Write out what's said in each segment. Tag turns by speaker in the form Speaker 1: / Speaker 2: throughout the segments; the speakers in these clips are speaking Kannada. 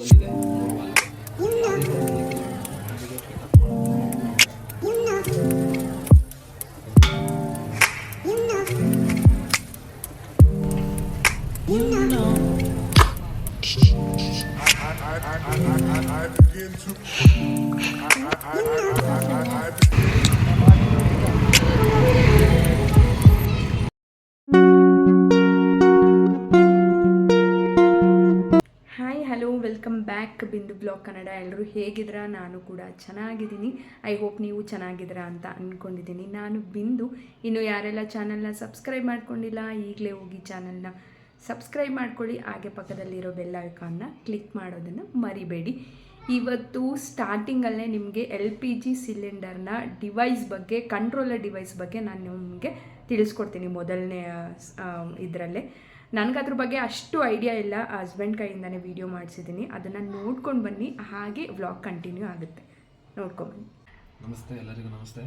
Speaker 1: ವಾಲಲ್ಲಿದೆ
Speaker 2: ಬ್ಯಾಕ್ ಬಿಂದು ಬ್ಲಾಗ್ ಕನ್ನಡ ಎಲ್ಲರೂ ಹೇಗಿದ್ದೀರಾ ನಾನು ಕೂಡ ಚೆನ್ನಾಗಿದ್ದೀನಿ. ಐ ಹೋಪ್ ನೀವು ಚೆನ್ನಾಗಿದ್ದೀರಾ ಅಂತ ಅಂದ್ಕೊಂಡಿದ್ದೀನಿ ನಾನು ಬಿಂದು. ಇನ್ನು ಯಾರೆಲ್ಲ ಚಾನಲ್ನ ಸಬ್ಸ್ಕ್ರೈಬ್ ಮಾಡ್ಕೊಂಡಿಲ್ಲ, ಈಗಲೇ ಹೋಗಿ ಚಾನಲ್ನ ಸಬ್ಸ್ಕ್ರೈಬ್ ಮಾಡ್ಕೊಳ್ಳಿ. ಹಾಗೆ ಪಕ್ಕದಲ್ಲಿರೋ ಬೆಲ್ ಐಕಾನ್ನ ಕ್ಲಿಕ್ ಮಾಡೋದನ್ನು ಮರಿಬೇಡಿ. ಇವತ್ತು ಸ್ಟಾರ್ಟಿಂಗಲ್ಲೇ ನಿಮಗೆ ಎಲ್ ಪಿ ಜಿ ಸಿಲಿಂಡರ್ನ ಡಿವೈಸ್ ಬಗ್ಗೆ, ಕಂಟ್ರೋಲರ್ ಡಿವೈಸ್ ಬಗ್ಗೆ ನಾನು ನಿಮಗೆ ತಿಳಿಸ್ಕೊಡ್ತೀನಿ ಮೊದಲನೇ ಇದರಲ್ಲೇ. ನನಗೆ ಅದ್ರ ಬಗ್ಗೆ ಅಷ್ಟು ಐಡಿಯಾ ಇಲ್ಲ. ಹಸ್ಬೆಂಡ್ ಕೈಯಿಂದನೇ ವಿಡಿಯೋ ಮಾಡಿಸಿದ್ದೀನಿ ಅದನ್ನು ನೋಡ್ಕೊಂಡು ಬನ್ನಿ. ಹಾಗೆ ವ್ಲಾಗ್ ಕಂಟಿನ್ಯೂ ಆಗುತ್ತೆ. ನೋಡ್ಕೊಂಬನ್ನಿ
Speaker 1: ನಮಸ್ತೆ, ಎಲ್ಲರಿಗೂ ನಮಸ್ತೆ.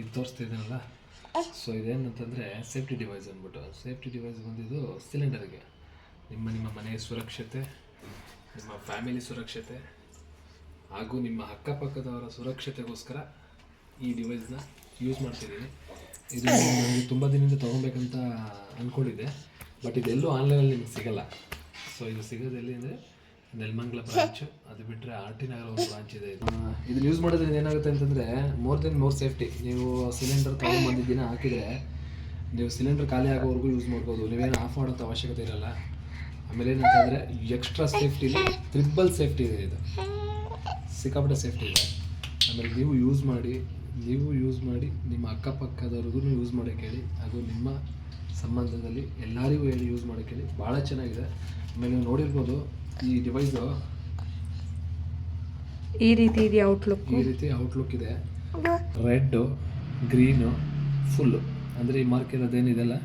Speaker 1: ಇದು ತೋರಿಸ್ತಿದ್ದೀನಲ್ಲ? ಸೊ ಇದೇನಂತಂದರೆ ಸೇಫ್ಟಿ ಡಿವೈಸ್ ಅಂದ್ಬಿಟ್ಟು. ಸೇಫ್ಟಿ ಡಿವೈಸ್ ಬಂದಿದ್ದು ಸಿಲಿಂಡರ್ಗೆ ನಿಮ್ಮ ನಿಮ್ಮ ಮನೆಯ ಸುರಕ್ಷತೆ, ನಿಮ್ಮ ಫ್ಯಾಮಿಲಿ ಸುರಕ್ಷತೆ, ಹಾಗೂ ನಿಮ್ಮ ಅಕ್ಕಪಕ್ಕದವರ ಸುರಕ್ಷತೆಗೋಸ್ಕರ ಈ ಡಿವೈಸ್ನ ಯೂಸ್ ಮಾಡ್ತಿದ್ದೀನಿ ಇದು ನನಗೆ ತುಂಬ ದಿನದಿಂದ ತೊಗೊಬೇಕಂತ ಅಂದ್ಕೊಂಡಿದ್ದೆ ಬಟ್ ಇದೆಲ್ಲೂ ಆನ್ಲೈನಲ್ಲಿ ನಿಮ್ಗೆ ಸಿಗಲ್ಲ. ಸೊ ಇದು ಸಿಗೋದು ಎಲ್ಲಿ ಅಂದರೆ ನೆಲಮಂಗಲ ಬ್ರಾಂಚ್ ಅದು ಬಿಟ್ಟರೆ ಆರ್ ಟಿ ನಗರ ಒಂದು ಬ್ರಾಂಚ್ ಇದೆ ಇದು. ಇದನ್ನ ಯೂಸ್ ಮಾಡೋದ್ರಿಂದ ಏನಾಗುತ್ತೆ ಅಂತಂದರೆ ಮೋರ್ ದೆನ್ ಮೋರ್ ಸೇಫ್ಟಿ ನೀವು ಸಿಲಿಂಡರ್ ತೊಗೊಂಬಂದು ದಿನ ಹಾಕಿದರೆ ನೀವು ಸಿಲಿಂಡರ್ ಖಾಲಿ ಆಗೋವರೆಗೂ ಯೂಸ್ ಮಾಡ್ಬೋದು. ನೀವೇನು ಆಫ್ ಮಾಡೋಂಥ ಅವಶ್ಯಕತೆ ಇರಲ್ಲ. ಆಮೇಲೆ ಏನಂತಂದರೆ ಎಕ್ಸ್ಟ್ರಾ ಸೇಫ್ಟಿ ಇದೆ ಟ್ರಿಪಲ್ ಸೇಫ್ಟಿ ಇದೆ ಇದು. ಸಿಕ್ಕಾಪಟ್ಟೆ ಸೇಫ್ಟಿ ಇದೆ. ಆಮೇಲೆ ನೀವು ಯೂಸ್ ಮಾಡಿ ನೀವು ಯೂಸ್ ಮಾಡಿ ನಿಮ್ಮ ಅಕ್ಕಪಕ್ಕದವ್ರಿಗೂ ಯೂಸ್ ಮಾಡೋಕ್ಕೆ ಹೇಳಿ ಹಾಗೂ ನಿಮ್ಮ ಸಂಬಂಧದಲ್ಲಿ ಎಲ್ಲರಿಗೂ ಹೇಳಿ ಯೂಸ್ ಮಾಡೋಕ್ಕೆ ಹೇಳಿ ಭಾಳ ಚೆನ್ನಾಗಿದೆ. ಆಮೇಲೆ ನೀವು ನೋಡಿರ್ಬೋದು ಈ ಡಿವೈಸು
Speaker 2: ಈ ರೀತಿ ಇದೆ ಔಟ್ಲುಕ್
Speaker 1: ಈ ರೀತಿ ಔಟ್ಲುಕ್ ಇದೆ. ರೆಡ್ಡು ಗ್ರೀನು ಫುಲ್ಲು ಅಂದರೆ ಈ ಮಾರ್ಕ್ ಇರೋದೇನಿದೆಲ್ಲ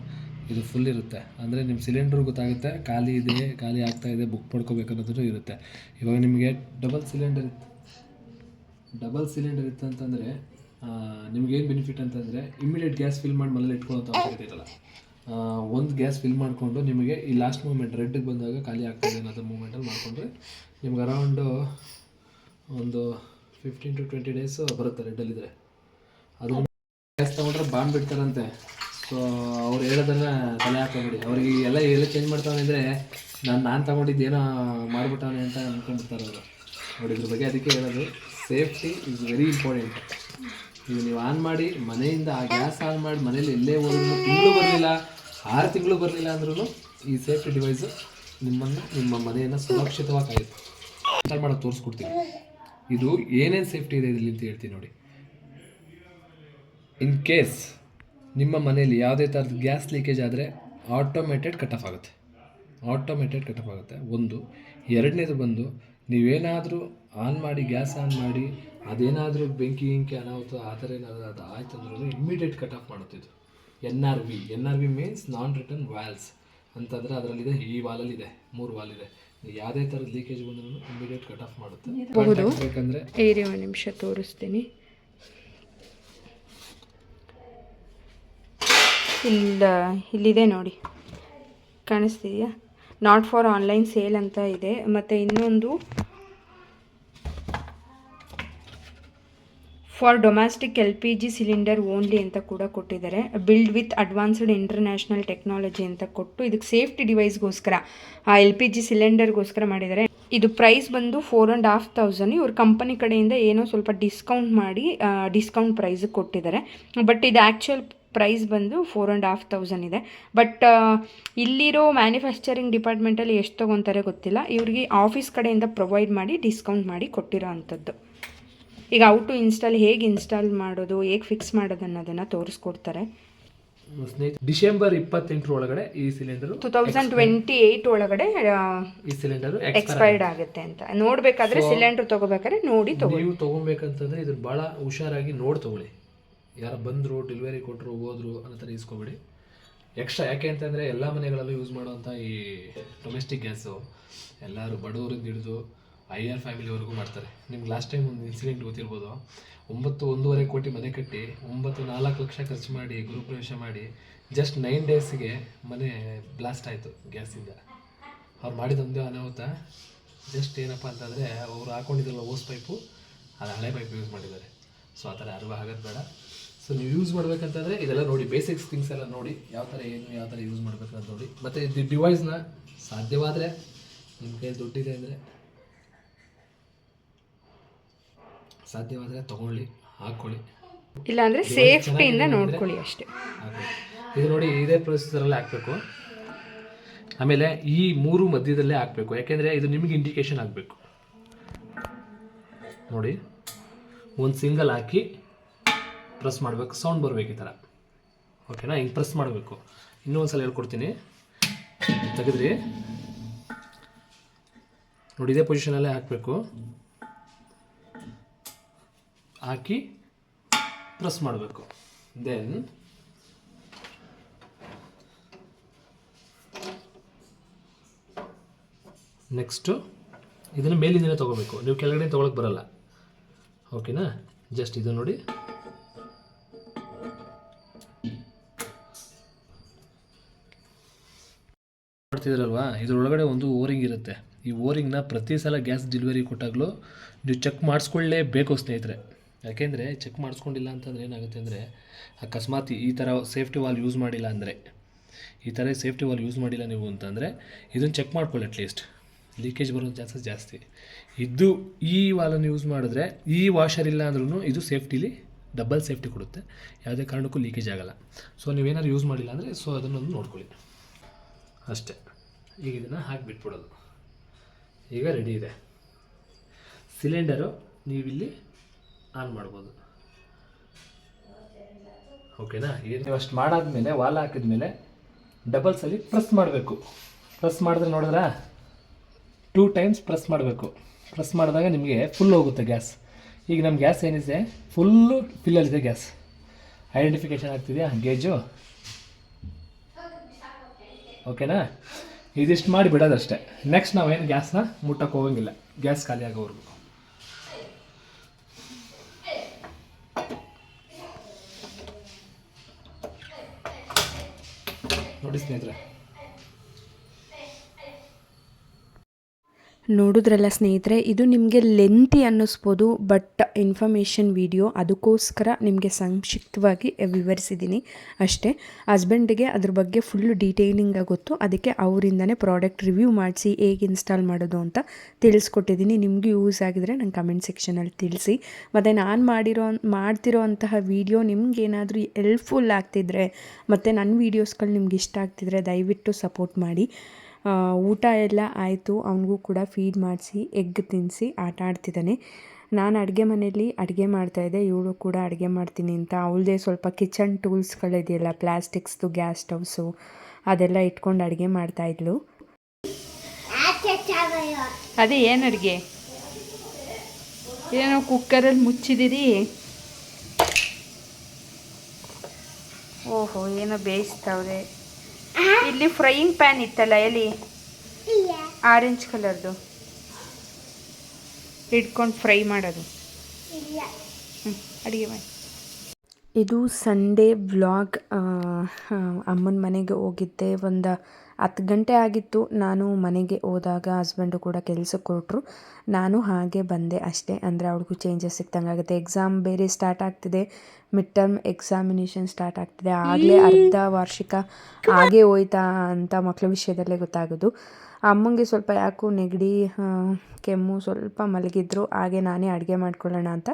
Speaker 1: ಇದು ಫುಲ್ ಇರುತ್ತೆ. ಅಂದರೆ ನಿಮ್ಮ ಸಿಲಿಂಡ್ರ್ ಗೊತ್ತಾಗುತ್ತೆ ಖಾಲಿ ಇದೆ ಖಾಲಿ ಆಗ್ತಾ ಇದೆ ಬುಕ್ ಮಾಡ್ಕೋಬೇಕು ಅನ್ನೋದು ಇರುತ್ತೆ. ಇವಾಗ ನಿಮಗೆ ಡಬಲ್ ಸಿಲಿಂಡರ್ ಇತ್ತು. ಡಬಲ್ ಸಿಲಿಂಡರ್ ಇತ್ತು ಅಂತಂದರೆ ನಿಮ್ಗೇನು ಬೆನಿಫಿಟ್ ಅಂತಂದರೆ ಇಮಿಡಿಯೇಟ್ ಗ್ಯಾಸ್ ಫಿಲ್ ಮಾಡಿ ಮನೇಲಿ ಇಟ್ಕೊಳ್ಳೋಂಥ ಅವಶ್ಯಕತೆ ಇರಲ್ಲ. ಒಂದು ಗ್ಯಾಸ್ ಫಿಲ್ ಮಾಡಿಕೊಂಡು ನಿಮಗೆ ಈ ಲಾಸ್ಟ್ ಮೂಮೆಂಟ್ ರೆಡ್ಗೆ ಬಂದಾಗ ಖಾಲಿ ಆಗ್ತದೆ ಅನ್ನೋದು ಮೂಮೆಂಟಲ್ಲಿ ಮಾಡಿಕೊಂಡ್ರೆ ನಿಮ್ಗೆ ಅರೌಂಡು ಒಂದು ಫಿಫ್ಟೀನ್ ಟು ಟ್ವೆಂಟಿ ಡೇಸ್ ಬರುತ್ತೆ ರೆಡ್ಡಲ್ಲಿದ್ದರೆ ಅದು ಗ್ಯಾಸ್ ತೊಗೊಂಡ್ರೆ ಬಾಂಬ್ ಬಿಡ್ತಾರಂತೆ. ಸೊ ಅವ್ರು ಹೇಳೋದನ್ನ ತಲೆ ಹಾಕೋಬೇಡಿ. ಅವ್ರಿಗೆ ಎಲ್ಲ ಎಲ್ಲ ಚೇಂಜ್ ಮಾಡ್ತಾವೆ ಅಂದರೆ ನಾನು ನಾನು ತೊಗೊಂಡಿದ್ದೇನೋ ಮಾಡ್ಬಿಟ್ಟವನೆ ಅಂತ ಅಂದ್ಕೊಂಡಿರ್ತಾರೆ ಅವರು. ನೋಡಿ ಇದ್ರ ಬಗ್ಗೆ ಅದಕ್ಕೆ ಹೇಳೋದು ಸೇಫ್ಟಿ ಇಸ್ ವೆರಿ ಇಂಪಾರ್ಟೆಂಟ್ ಈಗ ನೀವು ಆನ್ ಮಾಡಿ, ಮನೆಯಿಂದ ಆ ಗ್ಯಾಸ್ ಆನ್ ಮಾಡಿ ಮನೇಲಿ ಎಲ್ಲೇ ಹೋದ್ರು ತಿಂಗಳು ಬರಲಿಲ್ಲ, ಆರು ತಿಂಗಳು ಬರಲಿಲ್ಲ ಅಂದ್ರೂ ಈ ಸೇಫ್ಟಿ ಡಿವೈಸು ನಿಮ್ಮನ್ನು, ನಿಮ್ಮ ಮನೆಯನ್ನು ಸುರಕ್ಷಿತವಾಗಿ ಕಾಯುತ್ತೆ ಇನ್ಸ್ಟಾಲ್ ತೋರಿಸ್ಕೊಡ್ತೀನಿ. ಇದು ಏನೇನು ಸೇಫ್ಟಿ ಇದೆ ಇದರಲ್ಲಿ ಅಂತ ಹೇಳ್ತೀನಿ ನೋಡಿ. ಇನ್ ಕೇಸ್ ನಿಮ್ಮ ಮನೆಯಲ್ಲಿ ಯಾವುದೇ ಥರದ ಗ್ಯಾಸ್ ಲೀಕೇಜ್ ಆದರೆ ಆಟೋಮೇಟೆಡ್ ಕಟ್ ಆಫ್ ಆಗುತ್ತೆ. ಆಟೋಮೇಟೆಡ್ ಕಟ್ ಆಫ್ ಆಗುತ್ತೆ. ಒಂದು. ಎರಡನೇದು ಬಂದು ನೀವೇನಾದರೂ ಆನ್ ಮಾಡಿ ಗ್ಯಾಸ್ ಆನ್ ಮಾಡಿ ಅದೇನಾದರೂ ಬೆಂಕಿ ಗಿಂಕಿ ಅನಾಹುತ ಆ ಥರ ಏನಾದರೂ ಅದು ಆಯ್ತು ಅಂದ್ರೂ ಇಮ್ಮಿಡಿಯೇಟ್ ಕಟ್ ಆಫ್ ಮಾಡುತ್ತಿದ್ದು. N R V N R V means non return valves ಅಂತಂದರೆ ಅದರಲ್ಲಿದೆ ಈ ವಾಲಲ್ಲಿದೆ ಮೂರು ವಾಲ್ ಇದೆ ಯಾವುದೇ ಥರದ ಲೀಕೇಜ್ ಬಂದ್ರೂ ಇಮ್ಮಿಡಿಯೇಟ್ ಕಟ್ ಆಫ್ ಮಾಡುತ್ತೆ. ಬೇಕಂದರೆ.
Speaker 2: ಏರಿ ಒಂದು ನಿಮಿಷ ತೋರಿಸ್ತೀನಿ. ಇಲ್ಲ ಇಲ್ಲಿದೆ ನೋಡಿ. ಕಾಣಿಸ್ತಿದೆಯಾ? ನಾಟ್ ಫಾರ್ ಆನ್ಲೈನ್ ಸೇಲ್ ಅಂತ ಇದೆ. ಮತ್ತು ಇನ್ನೊಂದು for domestic L P G cylinder only ಅಂತ ಕೂಡ ಕೊಟ್ಟಿದ್ದಾರೆ. Build with advanced international technology ಅಂತ ಕೊಟ್ಟು ಇದಕ್ಕೆ ಸೇಫ್ಟಿ ಡಿವೈಸ್ಗೋಸ್ಕರ, ಆ ಎಲ್ ಪಿ ಜಿ ಸಿಲಿಂಡರ್ಗೋಸ್ಕರ ಮಾಡಿದ್ದಾರೆ. ಇದು ಪ್ರೈಸ್ ಬಂದು ಫೋರ್ ಆ್ಯಂಡ್ ಹಾಫ್ ತೌಸಂಡ್. ಇವ್ರ ಕಂಪನಿ ಕಡೆಯಿಂದ ಏನೋ ಸ್ವಲ್ಪ ಡಿಸ್ಕೌಂಟ್ ಮಾಡಿ ಡಿಸ್ಕೌಂಟ್ ಪ್ರೈಸ್ ಕೊಟ್ಟಿದ್ದಾರೆ. ಬಟ್ ಇದು ಆ್ಯಕ್ಚುಯಲ್ ಪ್ರೈಸ್ ಬಂದು ಫೋರ್ ಆ್ಯಂಡ್ ಹಾಫ್ ತೌಸಂಡ್ ಇದೆ. ಬಟ್ ಇಲ್ಲಿರೋ ಮ್ಯಾನುಫ್ಯಾಕ್ಚರಿಂಗ್ ಡಿಪಾರ್ಟ್ಮೆಂಟಲ್ಲಿ ಎಷ್ಟು ತೊಗೊತಾರೆ ಗೊತ್ತಿಲ್ಲ. ಇವ್ರಿಗೆ ಆಫೀಸ್ ಕಡೆಯಿಂದ ಪ್ರೊವೈಡ್ ಮಾಡಿ, ಡಿಸ್ಕೌಂಟ್ ಮಾಡಿ ಕೊಟ್ಟಿರೋ ಅಂಥದ್ದು. ಈಗ ಔಟ್ ಟು ಇನ್ಸ್ಟಾಲ್ ಹೇಗೆ ಇನ್ಸ್ಟಾಲ್ ಮಾಡೋದು ಹೇಗೆ ಫಿಕ್ಸ್ ಮಾಡೋದು ಅನ್ನೋದನ್ನು ತೋರಿಸ್ಕೊಡ್ತಾರೆ.
Speaker 1: ಡಿಸೆಂಬರ್ ಇಪ್ಪತ್ತೆಂಟರ ಒಳಗಡೆ ಈ cylinder
Speaker 2: two thousand twenty eight ಒಳಗಡೆ
Speaker 1: ಈ ಸಿಲಿಂಡರ್
Speaker 2: ಎಕ್ಸ್ಪೈರ್ಡ್ ಆಗುತ್ತೆ ಅಂತ. ನೋಡಬೇಕಾದ್ರೆ ಸಿಲಿಂಡರ್ ತಗೋಬೇಕಾದ್ರೆ ನೋಡಿ ತಗೋ
Speaker 1: ನೀವು ತಗೊಬೇಕಂತಂದ್ರೆ ಇದನ್ನ ಭಾಳ ಹುಷಾರಾಗಿ ನೋಡಿ ತಗೊಳ್ಳಿ. ಯಾರು ಬಂದರು ಡೆಲಿವರಿ ಕೊಟ್ಟರು ಹೋದ್ರು ಅನ್ನೋ ಥರ ಇಸ್ಕೊಬೇಡಿ. ಎಕ್ಸ್ಟ್ರಾ ಯಾಕೆ ಅಂತಂದರೆ ಎಲ್ಲ ಮನೆಗಳಲ್ಲೂ ಯೂಸ್ ಮಾಡುವಂಥ ಈ ಡೊಮೆಸ್ಟಿಕ್ ಗ್ಯಾಸು ಎಲ್ಲರೂ ಬಡವರಿಂದ ಹಿಡಿದು ಆರ್ ಫ್ಯಾಮಿಲಿವರೆಗೂ ಮಾಡ್ತಾರೆ. ನಿಮ್ಗೆ ಲಾಸ್ಟ್ ಟೈಮ್ ಒಂದು ಇನ್ಸಿಡೆಂಟ್ ಗೊತ್ತಿರ್ಬೋದು. ಒಂಬತ್ತು, ಒಂದೂವರೆ ಕೋಟಿ ಮನೆ ಕಟ್ಟಿ, ಒಂಬತ್ತು, ನಾಲ್ಕು ಲಕ್ಷ ಖರ್ಚು ಮಾಡಿ, ಗೃಹಪ್ರವೇಶ ಮಾಡಿ ಜಸ್ಟ್ ನೈನ್ ಡೇಸ್ಗೆ ಮನೆ ಬ್ಲಾಸ್ಟ್ ಆಯಿತು ಗ್ಯಾಸಿಂದ ಅವ್ರು ಮಾಡಿದೊಂದು ಅನಾಹುತ. ಜಸ್ಟ್ ಏನಪ್ಪ ಅಂತಂದರೆ ಅವ್ರು ಹಾಕೊಂಡಿದ್ದಲ್ಲ ಓಸ್ ಪೈಪು ಅದು ಹಳೆ ಪೈಪ್ ಯೂಸ್ ಮಾಡಿದ್ದಾರೆ. ಸೊ ಆ ಥರ ಯಾರಿಗೂ ಆಗೋದು ಬೇಡ. ಸೊ ನೀವು ಯೂಸ್ ಮಾಡಬೇಕಂತಂದರೆ ಇದೆಲ್ಲ ನೋಡಿ ಬೇಸಿಕ್ಸ್ ಥಿಂಗ್ಸ್ ಎಲ್ಲ ನೋಡಿ, ಯಾವ ಥರ ಏನು, ಯಾವ ಥರ ಯೂಸ್ ಮಾಡಬೇಕಂತ ನೋಡಿ. ಮತ್ತು ಇದು ಡಿವೈಸ್ನ ಸಾಧ್ಯವಾದರೆ ನಿಮ್ಮ ಕೈಯಲ್ಲಿ ದುಡ್ಡಿದೆ ಅಂದರೆ ಸಾಧ್ಯವಾದರೆ ತೊಗೊಳ್ಳಿ ಹಾಕ್ಕೊಳ್ಳಿ
Speaker 2: ಇಲ್ಲಾಂದರೆ ಸೇಫ್ಟಿಯಿಂದ ನೋಡ್ಕೊಳ್ಳಿ ಅಷ್ಟೇ.
Speaker 1: ಇದು ನೋಡಿ ಇದೇ ಪ್ರೊಸೆಸರಲ್ಲಿ ಹಾಕಬೇಕು. ಆಮೇಲೆ ಈ ಮೂರು ಮಧ್ಯದಲ್ಲೇ ಹಾಕಬೇಕು. ಯಾಕೆಂದರೆ ಇದು ನಿಮಗೆ ಇಂಡಿಕೇಶನ್ ಆಗಬೇಕು. ನೋಡಿ ಒಂದು ಸಿಂಗಲ್ ಹಾಕಿ ಪ್ರೆಸ್ ಮಾಡಬೇಕು. ಸೌಂಡ್ ಬರಬೇಕು ಈ ಥರ ಓಕೆನಾ ಹಿಂಗೆ ಪ್ರೆಸ್ ಮಾಡಬೇಕು. ಇನ್ನೂ ಒಂದು ಸಲ ಹೇಳ್ಕೊಡ್ತೀನಿ. ತೆಗೆದ್ರಿ. ನೋಡಿ ಇದೇ ಪೊಸಿಷನಲ್ಲೇ ಹಾಕಬೇಕು. ಹಾಕಿ ಪ್ರೆಸ್ ಮಾಡಬೇಕು. ದೆನ್ ನೆಕ್ಸ್ಟು ಇದನ್ನು ಮೇಲಿಂದಲೇ ತೊಗೋಬೇಕು. ನೀವು ಕೆಳಗಡೆ ತೊಗೊಳಕ್ಕೆ ಬರಲ್ಲ. ಓಕೆನಾ ಜಸ್ಟ್ ಇದು ನೋಡಿ. ಮಾಡ್ತಿದ್ರಲ್ವಾ? ಇದರೊಳಗಡೆ ಒಂದು ಓರಿಂಗ್ ಇರುತ್ತೆ. ಈ ಓರಿಂಗ್ನ ಪ್ರತಿ ಸಲ ಗ್ಯಾಸ್ ಡೆಲಿವರಿ ಕೊಟ್ಟಾಗಲೂ ನೀವು ಚೆಕ್ ಮಾಡಿಸ್ಕೊಳ್ಳೇಬೇಕು ಸ್ನೇಹಿತರೆ. ಯಾಕೆಂದರೆ ಚೆಕ್ ಮಾಡಿಸ್ಕೊಂಡಿಲ್ಲ ಅಂತಂದರೆ ಏನಾಗುತ್ತೆ ಅಂದರೆ, ಅಕಸ್ಮಾತ್ ಈ ಥರ ಸೇಫ್ಟಿ ವಾಲ್ ಯೂಸ್ ಮಾಡಿಲ್ಲ ಅಂದರೆ, ಈ ಥರ ಸೇಫ್ಟಿ ವಾಲ್ ಯೂಸ್ ಮಾಡಿಲ್ಲ ನೀವು ಅಂತಂದರೆ, ಇದನ್ನು ಚೆಕ್ ಮಾಡ್ಕೊಳ್ಳಿ ಅಟ್ಲೀಸ್ಟ್ ಲೀಕೇಜ್ ಬರೋ ಚಾನ್ಸಸ್ ಜಾಸ್ತಿ. ಇದು ಈ ವಾಲನ್ನು ಯೂಸ್ ಮಾಡಿದ್ರೆ, ಈ ವಾಷರ್ ಇಲ್ಲ ಅಂದ್ರೂ ಇದು ಸೇಫ್ಟಿಲಿ ಡಬಲ್ ಸೇಫ್ಟಿ ಕೊಡುತ್ತೆ. ಯಾವುದೇ ಕಾರಣಕ್ಕೂ ಲೀಕೇಜ್ ಆಗಲ್ಲ. ಸೊ ನೀವೇನಾದ್ರು ಯೂಸ್ ಮಾಡಿಲ್ಲ ಅಂದರೆ ಸೊ ಅದನ್ನೊಂದು ನೋಡ್ಕೊಳ್ಳಿ. ಅಷ್ಟೇ. ಈಗ ಇದನ್ನು ಹಾಕಿಬಿಟ್ಬಿಡೋದು ಈಗ ರೆಡಿ ಇದೆ. ಸಿಲಿಂಡರು ನೀವಿಲ್ಲಿ ಆನ್ ಮಾಡ್ಬೋದು. ಓಕೆನಾ? ನೀವು ಅಷ್ಟು ಮಾಡಾದ್ಮೇಲೆ, ವಾಲ್ ಹಾಕಿದ್ಮೇಲೆ ಡಬಲ್ಸಲ್ಲಿ ಪ್ರೆಸ್ ಮಾಡಬೇಕು. ಪ್ರೆಸ್ ಮಾಡಿದ್ರೆ ನೋಡಿದ್ರಾ? ಟೂ ಟೈಮ್ಸ್ ಪ್ರೆಸ್ ಮಾಡಬೇಕು. ಪ್ರೆಸ್ ಮಾಡಿದಾಗ ನಿಮಗೆ ಫುಲ್ ಹೋಗುತ್ತೆ ಗ್ಯಾಸ್. ಈಗ ನಮ್ಮ ಗ್ಯಾಸ್ ಏನಿದೆ? ಫುಲ್ಲು ಫಿಲ್ಲಲ್ಲಿದೆ ಗ್ಯಾಸ್. ಐಡೆಂಟಿಫಿಕೇಷನ್ ಆಗ್ತಿದೆಯಾ? ಗೇಜು? ಓಕೆನಾ? ಇದಿಷ್ಟು ಮಾಡಿ ಬಿಡೋದಷ್ಟೇ. ನೆಕ್ಸ್ಟ್ ನಾವೇನು ಗ್ಯಾಸ್ನ ಮುಟ್ಟಕ್ಕೆ ಹೋಗಂಗಿಲ್ಲ. ಗ್ಯಾಸ್ ಖಾಲಿ ಆಗೋವರೆಗೂ. ನೋಡಿ ಸ್ನೇಹಿತರೆ
Speaker 2: ನೋಡಿದ್ರಲ್ಲ ಸ್ನೇಹಿತರೆ, ಇದು ನಿಮಗೆ ಲೆಂತಿ ಅನ್ನಿಸ್ಬೋದು ಬಟ್ ಇನ್ಫಾರ್ಮೇಷನ್ ವಿಡಿಯೋ ಅದಕ್ಕೋಸ್ಕರ ನಿಮಗೆ ಸಂಕ್ಷಿಪ್ತವಾಗಿ ವಿವರಿಸಿದ್ದೀನಿ ಅಷ್ಟೇ. ಹಸ್ಬೆಂಡಿಗೆ ಅದ್ರ ಬಗ್ಗೆ ಫುಲ್ ಡೀಟೇಲಿಂಗ್ ಗೊತ್ತು ಅದಕ್ಕೆ ಅವರಿಂದನೇ ಪ್ರಾಡಕ್ಟ್ ರಿವ್ಯೂ ಮಾಡಿಸಿ, ಹೇಗೆ ಇನ್ಸ್ಟಾಲ್ ಮಾಡೋದು ಅಂತ ತಿಳಿಸ್ಕೊಟ್ಟಿದ್ದೀನಿ ನಿಮಗೂ ಯೂಸ್ ಆಗಿದರೆ ನಂಗೆ ಕಮೆಂಟ್ ಸೆಕ್ಷನಲ್ಲಿ ತಿಳಿಸಿ. ಮತ್ತು ನಾನು ಮಾಡಿರೋ ಮಾಡ್ತಿರೋ ಅಂತಹ ವಿಡಿಯೋ ನಿಮಗೇನಾದರೂ ಹೆಲ್ಪ್ಫುಲ್ ಆಗ್ತಿದ್ರೆ, ಮತ್ತು ನನ್ನ ವೀಡಿಯೋಸ್ಗಳು ನಿಮ್ಗೆ ಇಷ್ಟ ಆಗ್ತಿದ್ರೆ ದಯವಿಟ್ಟು ಸಪೋರ್ಟ್ ಮಾಡಿ. ಊಟ ಎಲ್ಲ ಆಯಿತು. ಅವನಿಗೂ ಕೂಡ ಫೀಡ್ ಮಾಡಿಸಿ ಎಗ್ ತಿನ್ನಿಸಿ ಆಟ ಆಡ್ತಿದ್ದಾನೆ. ನಾನು ಅಡುಗೆ ಮನೆಯಲ್ಲಿ ಅಡುಗೆ ಮಾಡ್ತಾಯಿದ್ದೆ ಇವಳು ಕೂಡ ಅಡುಗೆ ಮಾಡ್ತೀನಿ ಅಂತ. ಅವಳದೇ ಸ್ವಲ್ಪ ಕಿಚನ್ ಟೂಲ್ಸ್ಗಳಿದೆಯಲ್ಲ ಪ್ಲಾಸ್ಟಿಕ್ಸ್ದು ಗ್ಯಾಸ್ ಸ್ಟವ್ಸು ಅದೆಲ್ಲ ಇಟ್ಕೊಂಡು ಅಡುಗೆ ಮಾಡ್ತಾಯಿದ್ಲು ಅದೇ, ಏನು ಅಡುಗೆ? ಏನೋ ಕುಕ್ಕರಲ್ಲಿ ಮುಚ್ಚಿದ್ದೀರಿ? ಓಹೋ, ಏನೋ ಬೇಯಿಸ್ತಾವ್ರೆ. ಇಲ್ಲಿ ಫ್ರೈಯಿಂಗ್ ಪ್ಯಾನ್ ಇತ್ತಲ್ಲ ಎಲ್ಲಿ? ಆರೆಂಜ್ ಕಲರ್ದು ಇಟ್ಕೊಂಡು ಫ್ರೈ ಮಾಡೋದು. ಹ್ಞೂ ಅಡುಗೆ ಮಾಡಿ. ಇದು ಸಂಡೇ ವ್ಲಾಗ್ ಅಮ್ಮನ ಮನೆಗೆ ಹೋಗಿದ್ದೆ. ಒಂದು ಹತ್ತು ಗಂಟೆ ಆಗಿತ್ತು. ನಾನು ಮನೆಗೆ ಹೋದಾಗ ಹಸ್ಬೆಂಡು ಕೂಡ ಕೆಲಸಕ್ಕೆ ಕೊಟ್ಟರು ನಾನು ಹಾಗೆ ಬಂದೆ ಅಷ್ಟೇ. ಅಂದರೆ ಅವ್ಳಿಗೂ ಚೇಂಜಸ್ ಸಿಕ್ತಂಗೆ ಆಗುತ್ತೆ ಎಕ್ಸಾಮ್ ಬೇರೆ ಸ್ಟಾರ್ಟ್ ಆಗ್ತಿದೆ. ಮಿಡ್ ಟರ್ಮ್ ಎಕ್ಸಾಮಿನೇಷನ್ ಸ್ಟಾರ್ಟ್ ಆಗ್ತಿದೆ. ಆಗಲೇ ಅರ್ಧ ವಾರ್ಷಿಕ ಹಾಗೆ ಹೋಯ್ತಾ ಅಂತ ಮಕ್ಕಳ ವಿಷಯದಲ್ಲೇ ಗೊತ್ತಾಗೋದು. ಅಮ್ಮಂಗೆ ಸ್ವಲ್ಪ ಯಾಕೋ ನೆಗಡಿ ಕೆಮ್ಮು ಸ್ವಲ್ಪ ಮಲಗಿದ್ರು. ಹಾಗೆ ನಾನೇ ಅಡುಗೆ ಮಾಡ್ಕೊಳ್ಳೋಣ ಅಂತ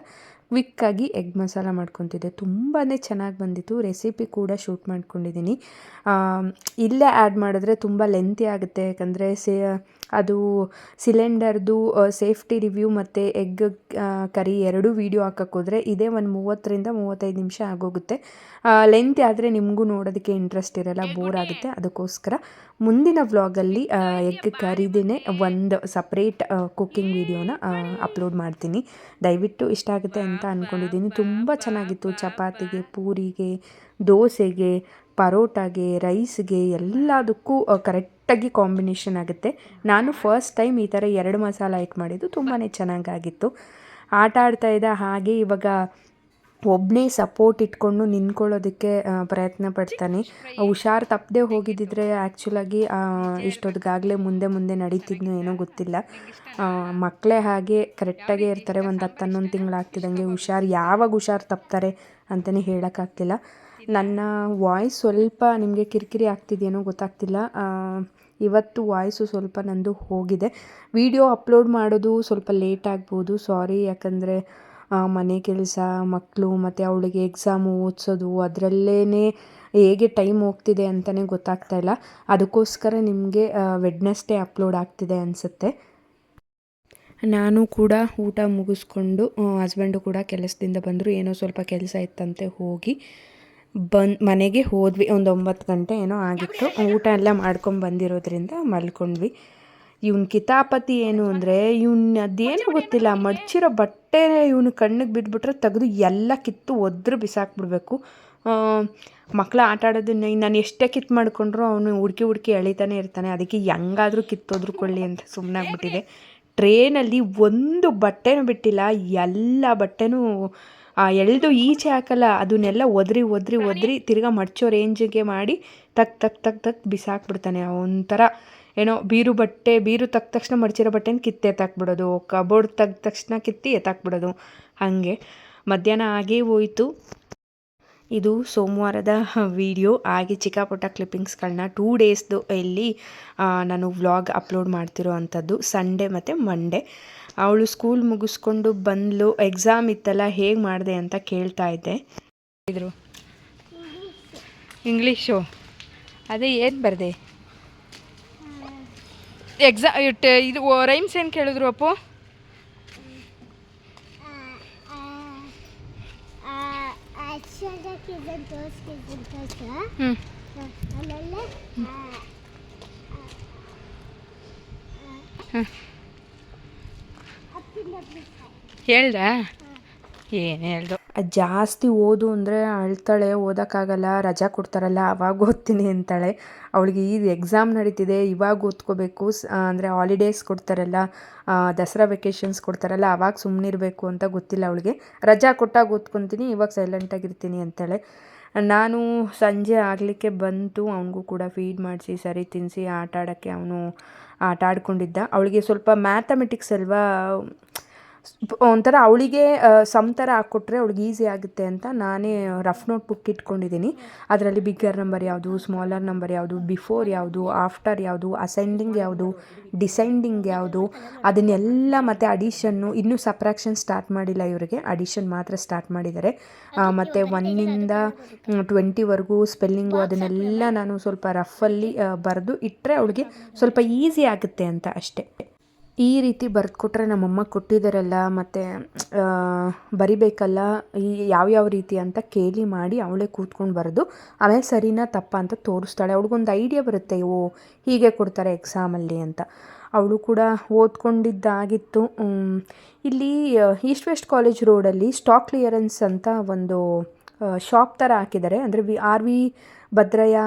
Speaker 2: ಕ್ವಿಕ್ಕಾಗಿ ಎಗ್ ಮಸಾಲ ಮಾಡ್ಕೊತಿದ್ದೆ. ತುಂಬಾ ಚೆನ್ನಾಗಿ ಬಂದಿತ್ತು. ರೆಸಿಪಿ ಕೂಡ ಶೂಟ್ ಮಾಡ್ಕೊಂಡಿದ್ದೀನಿ. ಇಲ್ಲೇ ಆ್ಯಡ್ ಮಾಡಿದ್ರೆ ತುಂಬ ಲೆಂತಿ ಆಗುತ್ತೆ. ಯಾಕಂದರೆ ಸೇ, ಅದು ಸಿಲಿಂಡರ್ದು ಸೇಫ್ಟಿ ರಿವ್ಯೂ ಮತ್ತು ಎಗ್ ಕರಿ ಎರಡೂ ವೀಡಿಯೋ ಹಾಕೋಕ್ಕೋದ್ರೆ ಇದೇ ಒಂದು ಮೂವತ್ತರಿಂದ ಮೂವತ್ತೈದು ನಿಮಿಷ ಆಗೋಗುತ್ತೆ. ಲೆಂತ್ ಆದರೆ ನಿಮಗೂ ನೋಡೋದಕ್ಕೆ ಇಂಟ್ರೆಸ್ಟ್ ಇರಲ್ಲ ಬೋರ್ ಆಗುತ್ತೆ. ಅದಕ್ಕೋಸ್ಕರ ಮುಂದಿನ ವ್ಲಾಗಲ್ಲಿ ಎಗ್ ಕರಿದೇ ಒಂದು ಸಪ್ರೇಟ್ ಕುಕ್ಕಿಂಗ್ ವೀಡಿಯೋನ ಅಪ್ಲೋಡ್ ಮಾಡ್ತೀನಿ. ದಯವಿಟ್ಟು ಇಷ್ಟ ಆಗುತ್ತೆ ಅಂತ ಅಂದ್ಕೊಂಡಿದ್ದೀನಿ ತುಂಬ ಚೆನ್ನಾಗಿತ್ತು. ಚಪಾತಿಗೆ ಪೂರಿಗೆ ದೋಸೆಗೆ ಪರೋಟಾಗೆ ರೈಸ್ಗೆ ಎಲ್ಲದಕ್ಕೂ ಕರೆಕ್ಟಾಗಿ ಕಾಂಬಿನೇಷನ್ ಆಗುತ್ತೆ. ನಾನು ಫಸ್ಟ್ ಟೈಮ್ ಈ ಥರ ಎರಡು ಮಸಾಲ ಇಟ್ಟು ಮಾಡಿದ್ದು ತುಂಬಾ ಚೆನ್ನಾಗಾಗಿತ್ತು. ಆಟ ಆಡ್ತಾ ಇದ್ದ ಹಾಗೆ ಇವಾಗ ಒಬ್ಬನೇ ಸಪೋರ್ಟ್ ಇಟ್ಕೊಂಡು ನಿಂತ್ಕೊಳ್ಳೋದಕ್ಕೆ ಪ್ರಯತ್ನ ಪಡ್ತಾನೆ. ಹುಷಾರು ತಪ್ಪದೆ ಹೋಗಿದ್ದಿದ್ರೆ ಆ್ಯಕ್ಚುಲಾಗಿ ಇಷ್ಟೊತ್ತಿಗಾಗಲೇ ಮುಂದೆ ಮುಂದೆ ನಡೀತಿದ್ನೋ ಏನೋ ಗೊತ್ತಿಲ್ಲ. ಮಕ್ಕಳೇ ಹಾಗೆ ಕರೆಕ್ಟಾಗೇ ಇರ್ತಾರೆ, ಒಂದು ಹತ್ತು ಹನ್ನೊಂದು ತಿಂಗಳಾಗ್ತಿದ್ದಂಗೆ ಹುಷಾರು, ಯಾವಾಗ ಹುಷಾರು ತಪ್ತಾರೆ ಅಂತಲೇ ಹೇಳೋಕ್ಕಾಗ್ತಿಲ್ಲ. ನನ್ನ ವಾಯ್ಸ್ ಸ್ವಲ್ಪ ನಿಮಗೆ ಕಿರಿಕಿರಿ ಆಗ್ತಿದೆಯೇನೋ ಗೊತ್ತಾಗ್ತಿಲ್ಲ. ಇವತ್ತು ವಾಯ್ಸು ಸ್ವಲ್ಪ ನಂದು ಹೋಗಿದೆ. ವಿಡಿಯೋ ಅಪ್ಲೋಡ್ ಮಾಡೋದು ಸ್ವಲ್ಪ ಲೇಟ್ ಆಗ್ಬೋದು. ಸಾರಿ, ಯಾಕಂದರೆ ಮನೆ ಕೆಲಸ ಮಕ್ಕಳು ಮತ್ತು ಅವಳಿಗೆ ಎಕ್ಸಾಮು ಓದಿಸೋದು ಅದರಲ್ಲೇ ಹೇಗೆ ಟೈಮ್ ಹೋಗ್ತಿದೆ ಅಂತಲೇ ಗೊತ್ತಾಗ್ತಾ ಇಲ್ಲ. ಅದಕ್ಕೋಸ್ಕರ ನಿಮಗೆ ವೆಡ್ನೆಸ್ಡೇ ಅಪ್ಲೋಡ್ ಆಗ್ತಿದೆ ಅನಿಸುತ್ತೆ. ನಾನು ಕೂಡ ಊಟ ಮುಗಿಸ್ಕೊಂಡು ಹಸ್ಬೆಂಡು ಕೂಡ ಕೆಲಸದಿಂದ ಬಂದರು. ಏನೋ ಸ್ವಲ್ಪ ಕೆಲಸ ಇತ್ತಂತೆ, ಹೋಗಿ. ಬಂದು, ಮನೆಗೆ ಹೋದ್ವಿ. ಒಂದು ಒಂಬತ್ತು ಗಂಟೆ ಏನೋ ಆಗಿತ್ತು. ಊಟ ಎಲ್ಲ ಮಾಡ್ಕೊಂಡು ಬಂದಿರೋದ್ರಿಂದ ಮಲ್ಕೊಂಡ್ವಿ. ಇವನ್ ಕಿತಾಪತಿ ಏನು ಅಂದರೆ, ಇವನ್ ಅದೇನು ಗೊತ್ತಿಲ್ಲ. ಮಡ್ಚಿರೋ ಬಟ್ಟೆ ಇವನು ಕಣ್ಣಿಗೆ ಬಿದ್ದುಬಿಟ್ರೆ ತೆಗೆದು ಎಲ್ಲ ಕಿತ್ತು ಒದ್ರು ಬಿಸಾಕ್ಬಿಡ್ಬೇಕು. ಮಕ್ಕಳು ಆಟ ಆಡೋದನ್ನ ನಾನು ಎಷ್ಟೇ ಕಿತ್ತು ಮಾಡಿಕೊಂಡ್ರು ಅವನು ಹುಡುಕಿ ಹುಡುಕಿ ಎಳಿತಾನೆ ಇರ್ತಾನೆ. ಅದಕ್ಕೆ ಹೆಂಗಾದರೂ ಕಿತ್ತೋದ್ರು ಕೊಳ್ಳಿ ಅಂತ ಸುಮ್ಮನಾಗ್ಬಿಟ್ಟಿದೆ ಟ್ರೇನಲ್ಲಿ ಒಂದು ಬಟ್ಟೆನೂ ಬಿಟ್ಟಿಲ್ಲ. ಎಲ್ಲ ಬಟ್ಟೆನೂ ಎಳೆದು ಈಚೆ ಹಾಕಲ್ಲ, ಅದನ್ನೆಲ್ಲ ಒದ್ರಿ ಒದ್ರಿ ಒದ್ರಿ ತಿರ್ಗಾ ಮಡ್ಚೋ ರೇಂಜಿಗೆ ಮಾಡಿ ತಕ್ ತಕ್ ತಕ್ ತಕ್ ಬಿಸಾಕ್ಬಿಡ್ತಾನೆ. ಒಂಥರ ಏನೋ ಬೀರು ಬಟ್ಟೆ, ಬೀರು ತಕ್ಕ ತಕ್ಷಣ ಮಡಚಿರೋ ಬಟ್ಟೆನ ಕಿತ್ತೆ ಎತ್ತಾಕ್ಬಿಡೋದು, ಕಬೋರ್ಡ್ ತೆಗ್ದ ತಕ್ಷಣ ಕಿತ್ತಿ ಎತ್ತಾಕ್ಬಿಡೋದು. ಹಾಗೆ ಮಧ್ಯಾಹ್ನ ಆಗೇ ಹೋಯಿತು. ಇದು ಸೋಮವಾರದ ವಿಡಿಯೋ ಹಾಗೆ ಚಿಕ್ಕ ಪುಟ್ಟ ಕ್ಲಿಪ್ಪಿಂಗ್ಸ್ಗಳನ್ನ ಟೂ ಡೇಸ್ದು ಇಲ್ಲಿ ನಾನು ವ್ಲಾಗ್ ಅಪ್ಲೋಡ್ ಮಾಡ್ತಿರೋ ಅಂಥದ್ದು. ಸಂಡೇ ಮತ್ತು ಮಂಡೇ ಅವಳು ಸ್ಕೂಲ್ ಮುಗಿಸ್ಕೊಂಡು ಬಂದಳು ಎಕ್ಸಾಮ್ ಇತ್ತಲ್ಲ ಹೇಗೆ ಮಾಡಿದೆ ಅಂತ ಕೇಳ್ತಾ ಇದ್ದೆ. ಇದ್ರು ಇಂಗ್ಲೀಷು ಅದೇ ಏನು ಬರದೆ? ಎಕ್ಸಾ ಇದು ರೈಮ್ಸ್ ಏನು ಕೇಳಿದ್ರು ಅಪ್ಪು? ಹ್ಞೂ
Speaker 3: ಹ್ಞೂ
Speaker 2: ಹೇಳ್ದ? ಏನು ಹೇಳ್ದು? ಜಾಸ್ತಿ ಓದು ಅಂದರೆ ಅಳ್ತಾಳೆ, ಓದೋಕ್ಕಾಗಲ್ಲ, ರಜಾ ಕೊಡ್ತಾರಲ್ಲ, ಅವಾಗ ಓದ್ತೀನಿ ಅಂತಾಳೆ. ಅವಳಿಗೆ ಈ ಎಕ್ಸಾಮ್ ನಡೀತಿದೆ, ಇವಾಗ ಓದ್ಕೋಬೇಕು ಅಂದರೆ ಹಾಲಿಡೇಸ್ ಕೊಡ್ತಾರಲ್ಲ ದಸರಾ ವೆಕೇಷನ್ಸ್ ಕೊಡ್ತಾರಲ್ಲ, ಅವಾಗ ಸುಮ್ಮನಿರಬೇಕು ಅಂತ ಗೊತ್ತಿಲ್ಲ ಅವಳಿಗೆ. ರಜಾ ಕೊಟ್ಟಾಗ ಓದ್ಕೊತೀನಿ, ಇವಾಗ ಸೈಲೆಂಟಾಗಿರ್ತೀನಿ ಅಂತಾಳೆ. ನಾನು ಸಂಜೆ ಆಗಲಿಕ್ಕೆ ಬಂತು, ಅವನಿಗೂ ಕೂಡ ಫೀಡ್ ಮಾಡಿಸಿ, ಸರಿ ತಿನ್ನಿಸಿ ಆಟ ಆಡೋಕ್ಕೆ ಅವನು ಆಟ ಆಡ್ಕೊಂಡಿದ್ದ. ಅವಳಿಗೆ ಸ್ವಲ್ಪ ಮ್ಯಾಥಮೆಟಿಕ್ಸ್ ಅಲ್ವಾ ಒಂಥರ ಅವಳಿಗೆ ಸಮ್ ಥರ ಹಾಕ್ಕೊಟ್ರೆ ಅವಳಿಗೆ ಈಸಿ ಆಗುತ್ತೆ ಅಂತ ನಾನೇ ರಫ್ ನೋಟ್ ಬುಕ್ ಇಟ್ಕೊಂಡಿದ್ದೀನಿ ಅದರಲ್ಲಿ ಬಿಗ್ಗರ್ ನಂಬರ್ ಯಾವುದು ಸ್ಮಾಲರ್ ನಂಬರ್ ಯಾವುದು ಬಿಫೋರ್ ಯಾವುದು ಆಫ್ಟರ್ ಯಾವುದು ಅಸೆಂಡಿಂಗ್ ಯಾವುದು ಡಿಸೆಂಡಿಂಗ್ ಯಾವುದು, ಅದನ್ನೆಲ್ಲ ಮತ್ತು ಅಡಿಷನ್ನು ಇನ್ನೂ ಸಪ್ರಾಕ್ಷನ್ ಸ್ಟಾರ್ಟ್ ಮಾಡಿಲ್ಲ ಇವರಿಗೆ. ಅಡಿಷನ್ ಮಾತ್ರ ಸ್ಟಾರ್ಟ್ ಮಾಡಿದ್ದಾರೆ. ಮತ್ತು ಒನ್ನಿಂದ ಟ್ವೆಂಟಿವರೆಗೂ ಸ್ಪೆಲ್ಲಿಂಗು ಅದನ್ನೆಲ್ಲ ನಾನು ಸ್ವಲ್ಪ ರಫಲ್ಲಿ ಬರೆದು ಇಟ್ಟರೆ ಅವಳಿಗೆ ಸ್ವಲ್ಪ ಈಸಿ ಆಗುತ್ತೆ ಅಂತ ಅಷ್ಟೇ. ಈ ರೀತಿ ಬರೆದ್ಕೊಟ್ರೆ ನಮ್ಮಮ್ಮ ಕೊಟ್ಟಿದ್ದಾರಲ್ಲ ಮತ್ತು ಬರಿಬೇಕಲ್ಲ, ಈ ಯಾವ್ಯಾವ ರೀತಿ ಅಂತ ಕೇಳಿ ಮಾಡಿ ಅವಳೇ ಕೂತ್ಕೊಂಡು ಬರೆದು, ಆಮೇಲೆ ಸರಿನಾ ತಪ್ಪ ಅಂತ ತೋರಿಸ್ತಾಳೆ. ಅವ್ಳಿಗೊಂದು ಐಡಿಯಾ ಬರುತ್ತೆ, ಓ, ಹೀಗೆ ಕೊಡ್ತಾರೆ ಎಕ್ಸಾಮಲ್ಲಿ ಅಂತ. ಅವಳು ಕೂಡ ಓದ್ಕೊಂಡಿದ್ದಾಗಿತ್ತು. ಇಲ್ಲಿ ಈಸ್ಟ್ ವೆಸ್ಟ್ ಕಾಲೇಜ್ ರೋಡಲ್ಲಿ ಸ್ಟಾಕ್ ಕ್ಲಿಯರೆನ್ಸ್ ಅಂತ ಒಂದು ಶಾಪ್ ಥರ ಹಾಕಿದ್ದಾರೆ. ಅಂದರೆ V R V Bhadrayya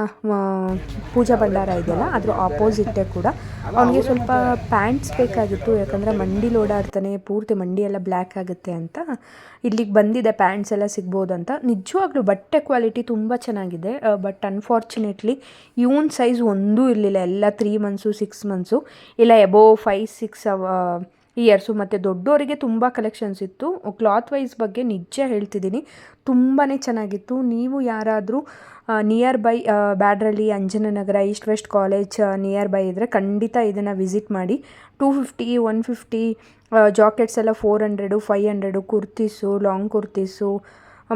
Speaker 2: Pooja Bhandara ಇದೆಯಲ್ಲ, ಅದ್ರ ಆಪೋಸಿಟ್ಟೇ ಕೂಡ. ಅವನಿಗೆ ಸ್ವಲ್ಪ ಪ್ಯಾಂಟ್ಸ್ ಬೇಕಾಗಿತ್ತು. ಯಾಕಂದರೆ ಮಂಡಿ ಓಡಾಡ್ತಾನೆ ಪೂರ್ತಿ ಮಂಡಿ ಎಲ್ಲ ಬ್ಲ್ಯಾಕ್ ಆಗುತ್ತೆ ಅಂತ. ಇಲ್ಲಿಗೆ ಬಂದಿದೆ ಪ್ಯಾಂಟ್ಸ್ ಎಲ್ಲ ಸಿಗ್ಬೋದು ಅಂತ. ನಿಜವಾಗ್ಲೂ ಬಟ್ಟೆ ಕ್ವಾಲಿಟಿ ತುಂಬ ಚೆನ್ನಾಗಿದೆ. ಬಟ್ ಅನ್ಫಾರ್ಚುನೇಟ್ಲಿ ಇವನ್ ಸೈಜ್ ಒಂದೂ ಇರಲಿಲ್ಲ. ಎಲ್ಲ ತ್ರೀ ಮಂತ್ಸು ಸಿಕ್ಸ್ ಮಂತ್ಸು ಇಲ್ಲ ಎಬೋ ಫೈವ್ ಸಿಕ್ಸ್ ಇಯರ್ಸು ಮತ್ತು ದೊಡ್ಡವರಿಗೆ ತುಂಬ ಕಲೆಕ್ಷನ್ಸ್ ಇತ್ತು. ಕ್ಲಾತ್ ವೈಸ್ ಬಗ್ಗೆ ನಿಜ ಹೇಳ್ತಿದ್ದೀನಿ. ತುಂಬಾ ಚೆನ್ನಾಗಿತ್ತು. ನೀವು ಯಾರಾದರೂ nearby Byadarahalli Anjananagar east west college nearby ಇದ್ದರೆ ಖಂಡಿತ ಇದನ್ನು ವಿಸಿಟ್ ಮಾಡಿ. Two fifty one fifty jackets ಎಲ್ಲ four hundred five hundred kurtis long kurtis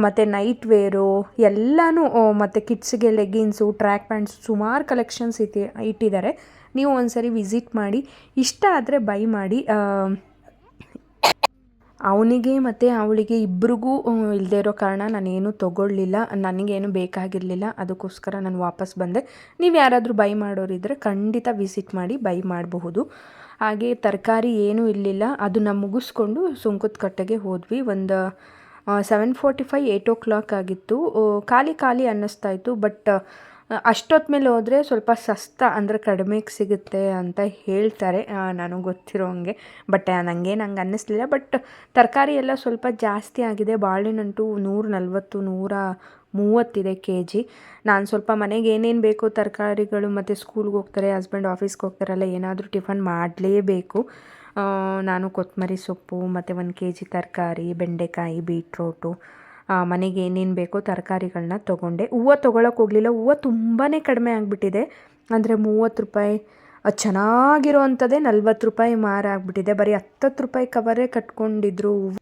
Speaker 2: ಮತ್ತು ನೈಟ್ ವೇರು ಎಲ್ಲನೂ ಮತ್ತು ಕಿಡ್ಸ್ಗೆ ಲೆಗ್ಗಿನ್ಸು ಟ್ರ್ಯಾಕ್ ಪ್ಯಾಂಟ್ಸ್ ಸುಮಾರು ಕಲೆಕ್ಷನ್ಸ್ ಇತಿ, ಇಟ್ಟಿದ್ದಾರೆ. ನೀವು ಒಂದ್ಸರಿ ವಿಸಿಟ್ ಮಾಡಿ. ಇಷ್ಟ ಆದರೆ ಬೈ ಮಾಡಿ. ಅವನಿಗೆ ಮತ್ತು ಅವಳಿಗೆ ಇಬ್ಬರಿಗೂ ಇಲ್ಲದೆ ಇರೋ ಕಾರಣ ನಾನೇನು ತೊಗೊಳ್ಳಿಲ್ಲ. ನನಗೇನು ಬೇಕಾಗಿರಲಿಲ್ಲ. ಅದಕ್ಕೋಸ್ಕರ ನಾನು ವಾಪಸ್ ಬಂದೆ. ನೀವು ಯಾರಾದರೂ ಬೈ ಮಾಡೋರಿದ್ದರೆ ಖಂಡಿತ ವಿಸಿಟ್ ಮಾಡಿ ಬೈ ಮಾಡಬಹುದು. ಹಾಗೆ ತರಕಾರಿ ಏನೂ ಇರಲಿಲ್ಲ. ಅದನ್ನು ಮುಗಿಸ್ಕೊಂಡು ಸುಂಕದ ಕಟ್ಟೆಗೆ ಹೋದ್ವಿ. ಒಂದು seven forty five eight o'clock ಆಗಿತ್ತು ಖಾಲಿ ಖಾಲಿ ಅನ್ನಿಸ್ತಾ ಇತ್ತು. ಬಟ್ ಅಷ್ಟೊತ್ತು ಮೇಲೆ ಹೋದರೆ ಸ್ವಲ್ಪ ಸಸ್ತ ಅಂದರೆ ಕಡಿಮೆಗೆ ಸಿಗುತ್ತೆ ಅಂತ ಹೇಳ್ತಾರೆ. ನಾನು ಗೊತ್ತಿರೋ ಹಂಗೆ. ಬಟ್ ನನಗೆ ನಂಗೆ ಅನ್ನಿಸ್ಲಿಲ್ಲ. ಬಟ್, ತರಕಾರಿ ಎಲ್ಲ ಸ್ವಲ್ಪ ಜಾಸ್ತಿ ಆಗಿದೆ. ಬಾಳೆಹಣ್ಣಂತೂ ನೂರ ನಲ್ವತ್ತು, ನೂರ ಮೂವತ್ತಿದೆ ಕೆ ಜಿ ನಾನು ಸ್ವಲ್ಪ ಮನೆಗೆ ಏನೇನು ಬೇಕು ತರಕಾರಿಗಳು ಮತ್ತು ಸ್ಕೂಲ್ಗೆ ಹೋಗ್ತಾರೆ, ಹಸ್ಬೆಂಡ್ ಆಫೀಸ್ಗೆ ಹೋಗ್ತಾರಲ್ಲ, ಏನಾದರೂ ಟಿಫನ್ ಮಾಡಲೇಬೇಕು. ನಾನು ಕೊತ್ತಂಬರಿ ಸೊಪ್ಪು, ಮತ್ತು ಒಂದು ಕೆ ಜಿ ತರಕಾರಿ, ಬೆಂಡೆಕಾಯಿ, ಬೀಟ್ರೋಟು ಮನೆಗೆ ಏನೇನು ಬೇಕೋ ತರಕಾರಿಗಳನ್ನ ತೊಗೊಂಡೆ. ಹೂವು ತೊಗೊಳಕ್ಕೆ ಹೋಗಲಿಲ್ಲ. ಹೂವು ತುಂಬಾ ಕಡಿಮೆ ಆಗಿಬಿಟ್ಟಿದೆ. ಅಂದರೆ ಮೂವತ್ತು ರೂಪಾಯಿ ಚೆನ್ನಾಗಿರೋ ಅಂಥದ್ದೇ ನಲ್ವತ್ತು ರೂಪಾಯಿ ಮಾರಾಗ್ಬಿಟ್ಟಿದೆ. ಬರೀ ಹತ್ತತ್ತು ರೂಪಾಯಿ ಕವರೇ ಕಟ್ಕೊಂಡಿದ್ರು ಹೂವು.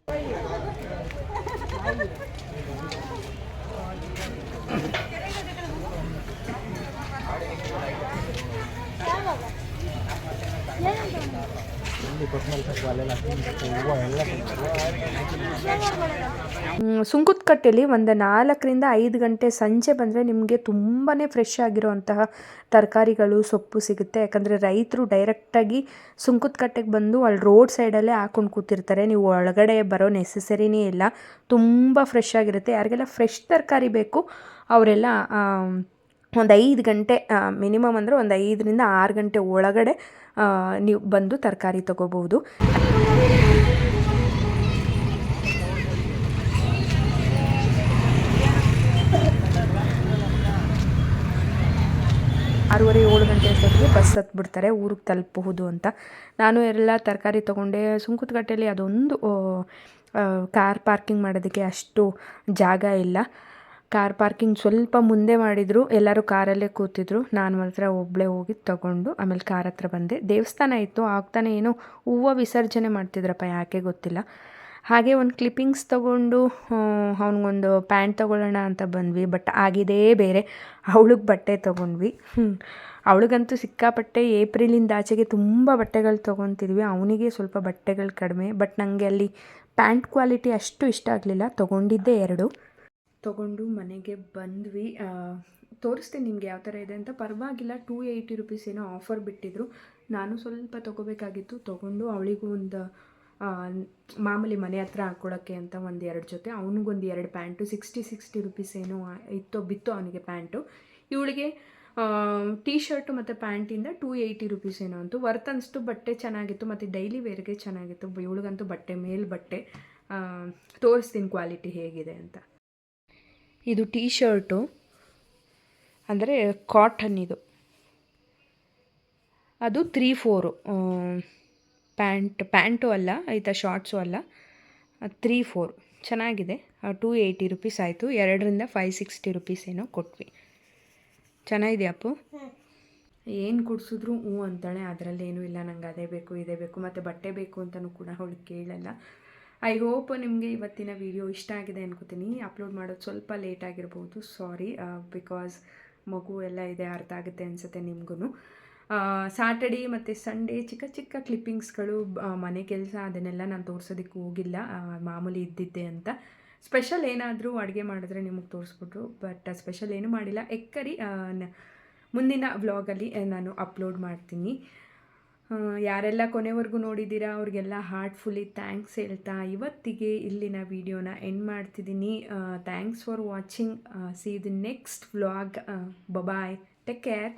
Speaker 2: ಸುಂಕುತ್ಕಟ್ಟೆಲಿ ಒಂದು ನಾಲ್ಕರಿಂದ ಐದು ಗಂಟೆ ಸಂಜೆ ಬಂದರೆ ನಿಮಗೆ ತುಂಬಾ ಫ್ರೆಶ್ ಆಗಿರುವಂತಹ ತರಕಾರಿಗಳು, ಸೊಪ್ಪು ಸಿಗುತ್ತೆ. ಯಾಕಂದರೆ ರೈತರು ಡೈರೆಕ್ಟಾಗಿ ಸುಂಕುತ್ಕಟ್ಟೆಗೆ ಬಂದು ಅಲ್ಲಿ ರೋಡ್ ಸೈಡಲ್ಲೇ ಹಾಕೊಂಡು ಕೂತಿರ್ತಾರೆ. ನೀವು ಒಳಗಡೆ ಬರೋ ನೆಸೆಸರಿನೇ ಇಲ್ಲ. ತುಂಬ ಫ್ರೆಶ್ ಆಗಿರುತ್ತೆ. ಯಾರಿಗೆಲ್ಲ ಫ್ರೆಶ್ ತರಕಾರಿ ಬೇಕು, ಅವರೆಲ್ಲ ಒಂದು ಐದು ಗಂಟೆ ಮಿನಿಮಮ್ ಅಂದರೆ ಒಂದು ಐದರಿಂದ ಆರು ಗಂಟೆ ಒಳಗಡೆ ನೀವು ಬಂದು ತರಕಾರಿ ತಗೋಬಹುದು ಆರೂವರೆ ಏಳು ಗಂಟೆ ಅಷ್ಟೊತ್ತಿಗೆ ಬಸ್ ಹತ್ಬಿಡ್ತಾರೆ, ಊರಿಗೆ ತಲುಪಬಹುದು ಅಂತ. ನಾನು ಎಲ್ಲ ತರಕಾರಿ ತೊಗೊಂಡೆ ಸುಂಕುತ್ಗಟ್ಟೆಯಲ್ಲಿ ಅದೊಂದು ಕಾರ್ ಪಾರ್ಕಿಂಗ್ ಮಾಡೋದಕ್ಕೆ ಅಷ್ಟು ಜಾಗ ಇಲ್ಲ. ಕಾರ್ ಪಾರ್ಕಿಂಗ್ ಸ್ವಲ್ಪ ಮುಂದೆ ಮಾಡಿದರು, ಎಲ್ಲರೂ ಕಾರಲ್ಲೇ ಕೂತಿದ್ರು. ನಾನು ಮಾತ್ರ ಒಬ್ಬಳೇ ಹೋಗಿ ತಗೊಂಡು, ಆಮೇಲೆ ಕಾರ್ ಹತ್ರ ಬಂದೆ. ದೇವಸ್ಥಾನ ಇತ್ತು, ಆಗ್ತಾನೆ ಏನೋ ಹೂವು ವಿಸರ್ಜನೆ ಮಾಡ್ತಿದ್ರಪ್ಪ, ಯಾಕೆ ಗೊತ್ತಿಲ್ಲ. ಹಾಗೆ ಒಂದು ಕ್ಲಿಪ್ಪಿಂಗ್ಸ್ ತೊಗೊಂಡು ಅವನಿಗೊಂದು ಪ್ಯಾಂಟ್ ತೊಗೊಳ್ಳೋಣ ಅಂತ ಬಂದ್ವಿ ಬಟ್ ಆಗಿದೇ ಬೇರೆ. ಅವಳಿಗೆ ಬಟ್ಟೆ ತೊಗೊಂಡ್ವಿ. ಅವಳಿಗಂತೂ ಸಿಕ್ಕಾಪಟ್ಟೆ ಏಪ್ರಿಲಿಂದ ಆಚೆಗೆ ತುಂಬ ಬಟ್ಟೆಗಳು ತೊಗೊತಿದ್ವಿ. ಅವನಿಗೆ ಸ್ವಲ್ಪ ಬಟ್ಟೆಗಳು ಕಡಿಮೆ ಬಟ್ ನನಗೆ ಅಲ್ಲಿ ಪ್ಯಾಂಟ್ ಕ್ವಾಲಿಟಿ ಅಷ್ಟು ಇಷ್ಟ ಆಗಲಿಲ್ಲ. ತೊಗೊಂಡಿದ್ದೆ ಎರಡು. ತೊಗೊಂಡು ಮನೆಗೆ ಬಂದ್ವಿ. ತೋರಿಸ್ತೀನಿ ನಿಮಗೆ ಯಾವ ಥರ ಇದೆ ಅಂತ. ಪರವಾಗಿಲ್ಲ ಟೂ ಏಯ್ಟಿ ರುಪೀಸ್ ಏನೋ ಆಫರ್ ಬಿಟ್ಟಿದ್ರು. ನಾನು ಸ್ವಲ್ಪ ತೊಗೋಬೇಕಾಗಿತ್ತು. ತೊಗೊಂಡು ಅವಳಿಗೂ ಒಂದು ಮಾಮೂಲಿ ಮನೆ ಹತ್ರ ಹಾಕ್ಕೊಳ್ಳೋಕ್ಕೆ ಅಂತ ಒಂದು ಎರಡು ಜೊತೆ. ಅವನಿಗೊಂದು ಎರಡು ಪ್ಯಾಂಟು. ಸಿಕ್ಸ್ಟಿ ಸಿಕ್ಸ್ಟಿ ರುಪೀಸ್ ಏನೋ ಇತ್ತೋ, ಬಿತ್ತು ಅವನಿಗೆ ಪ್ಯಾಂಟು. ಇವಳಿಗೆ ಟೀ ಶರ್ಟು ಮತ್ತು ಪ್ಯಾಂಟಿಂದ ಟೂ ಏಯ್ಟಿ ರುಪೀಸ್ ಏನೋ ಅಂತು. ವರ್ತ್ ಅನ್ನಿಸ್ತು ಬಟ್ಟೆ ಚೆನ್ನಾಗಿತ್ತು. ಮತ್ತು ಡೈಲಿ ವೇರ್ಗೆ ಚೆನ್ನಾಗಿತ್ತು. ಇವಳಿಗಂತೂ ಬಟ್ಟೆ, ಮೇಲ್ ಬಟ್ಟೆ. ತೋರಿಸ್ತೀನಿ ಕ್ವಾಲಿಟಿ ಹೇಗಿದೆ ಅಂತ. ಇದು ಟೀ ಶರ್ಟು ಅಂದರೆ ಕಾಟನ್ ಇದು. ಅದು ತ್ರೀ ಫೋರು ಪ್ಯಾಂಟ್, ಪ್ಯಾಂಟು ಅಲ್ಲ ಆಯಿತಾ ಶಾರ್ಟ್ಸು ಅಲ್ಲ ತ್ರೀ ಫೋರ್ ಚೆನ್ನಾಗಿದೆ. ಟೂ ಏಯ್ಟಿ ರುಪೀಸ್ ಆಯಿತು. ಎರಡರಿಂದ ಫೈವ್ ಸಿಕ್ಸ್ಟಿ ರುಪೀಸ್ ಏನೋ ಕೊಟ್ವಿ. ಚೆನ್ನಾಗಿದೆ ಅಪ್ಪು? ಏನು ಕೊಡಿಸಿದ್ರು ಹ್ಞೂ ಅಂತಾಳೆ. ಅದರಲ್ಲಿ ಏನೂ ಇಲ್ಲ. ನಂಗೆ ಅದೇ ಬೇಕು, ಇದೇ ಬೇಕು, ಮತ್ತು ಬಟ್ಟೆ ಬೇಕು ಅಂತಲೂ ಕೂಡ ಅವಳು ಕೇಳಲ್ಲ. ಐ ಹೋಪ್ ನಿಮಗೆ ಇವತ್ತಿನ ವಿಡಿಯೋ ಇಷ್ಟ ಆಗಿದೆ ಅನ್ಕೋತೀನಿ. ಅಪ್ಲೋಡ್ ಮಾಡೋದು ಸ್ವಲ್ಪ ಲೇಟ್ ಆಗಿರ್ಬೋದು. ಸಾರಿ ಬಿಕಾಸ್ ಮಗು ಎಲ್ಲ ಇದೆ, ಅರ್ಥ ಆಗುತ್ತೆ ಅನಿಸುತ್ತೆ ನಿಮಗೂ ಸ್ಯಾಟರ್ಡೆ ಮತ್ತು ಸಂಡೇ ಚಿಕ್ಕ ಚಿಕ್ಕ ಕ್ಲಿಪ್ಪಿಂಗ್ಸ್ಗಳು ಮನೆ ಕೆಲಸ ಅದನ್ನೆಲ್ಲ ನಾನು ತೋರಿಸೋದಕ್ಕೆ ಹೋಗಿಲ್ಲ. ಮಾಮೂಲಿ ಇದ್ದಿದ್ದೆ ಅಂತ. ಸ್ಪೆಷಲ್ ಏನಾದರೂ ಅಡುಗೆ ಮಾಡಿದ್ರೆ ನಿಮಗೆ ತೋರಿಸ್ಬಿಟ್ರು ಬಟ್ ಸ್ಪೆಷಲ್ ಏನೂ ಮಾಡಿಲ್ಲ. ಎಕ್ಕರಿ ಮುಂದಿನ ವ್ಲಾಗಲ್ಲಿ ನಾನು ಅಪ್ಲೋಡ್ ಮಾಡ್ತೀನಿ. ಯಾರೆಲ್ಲ ಕೊನೆವರೆಗೂ ನೋಡಿದ್ದೀರಾ, ಅವ್ರಿಗೆಲ್ಲ ಹಾರ್ಟ್ಫುಲ್ಲಿ ಥ್ಯಾಂಕ್ಸ್ ಹೇಳ್ತಾ ಇವತ್ತಿಗೆ ಇಲ್ಲಿನ ವಿಡಿಯೋನ ಎಂಡ್ ಮಾಡ್ತಿದ್ದೀನಿ. Thanks for watching see the next vlog bye bye take care